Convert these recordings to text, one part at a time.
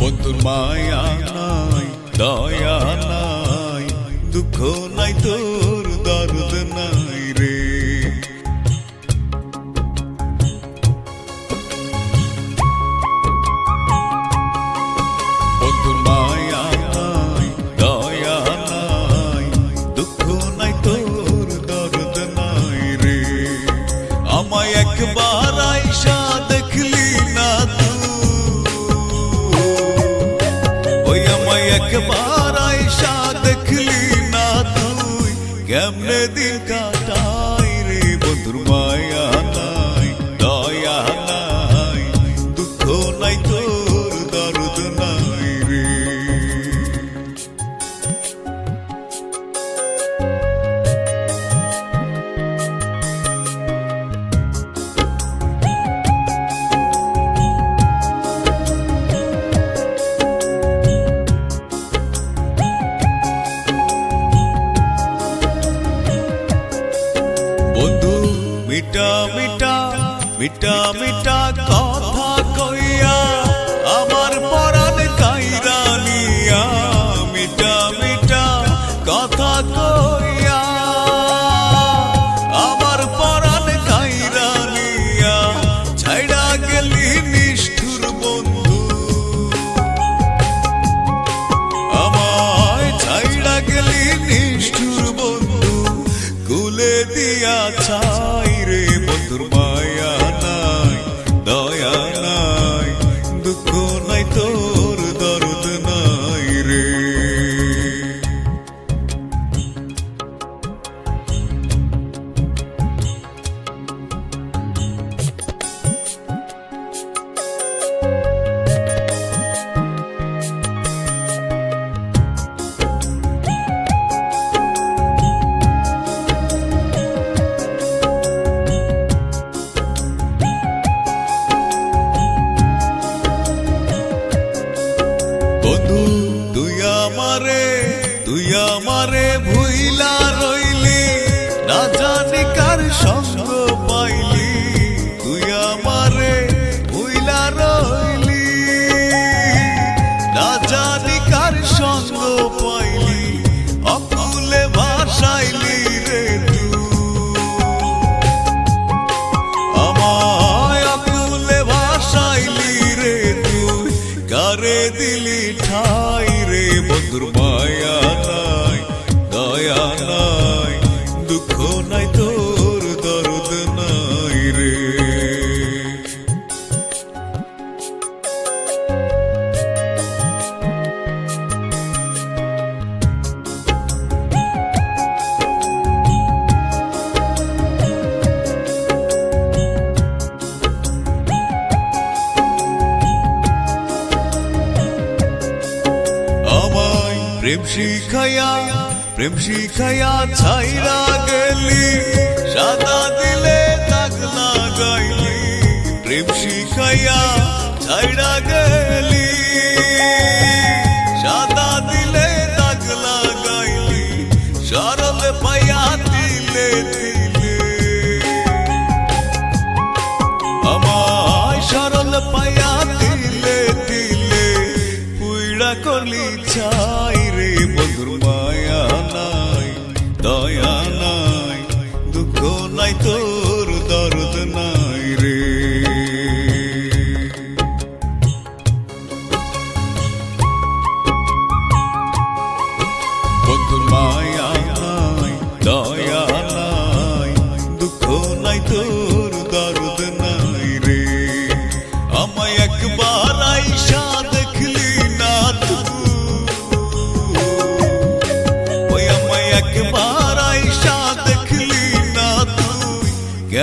বন্ধুর মায়া নাই দয়া নাই দুঃখ নাই তোর। আমায় আয়সা দেখলি না তুই কেমনে দিন কাটাই রে বন্ধুর মায়া মিটা মিটা মিটা কথা ভুইলা রইলি, না জানি কার সঙ্গ পাইলি। তুই আমারে ভুইলা রইলি, না জানি কার সঙ্গ পাইলি। অকুলে ভাসাইলি রে আমায় আকুলে ভাসাইলি রে তুই। কারে দিলি ঠাই রে বন্ধুর প্রেম শিখাইয়া প্রেম শিখাইয়া ছাইরা গেলি। সাদা দিলে দাগ লাগাইলি প্রেম শিখাইয়া ছাইরা গেলি। সাদা দিলে দাগ লাগাইলি সরল পাইয়া দিলে দিলে আমায় সরল পায়া দিলে দিলে পুইড়া করলি ছাই নাই তোর দরদ নাই।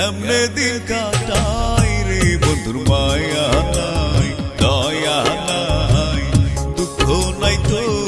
কেমনে দিন কাটাই রে বন্ধুর মায়া নাই দয়া নাই দুঃখ নাই তোর।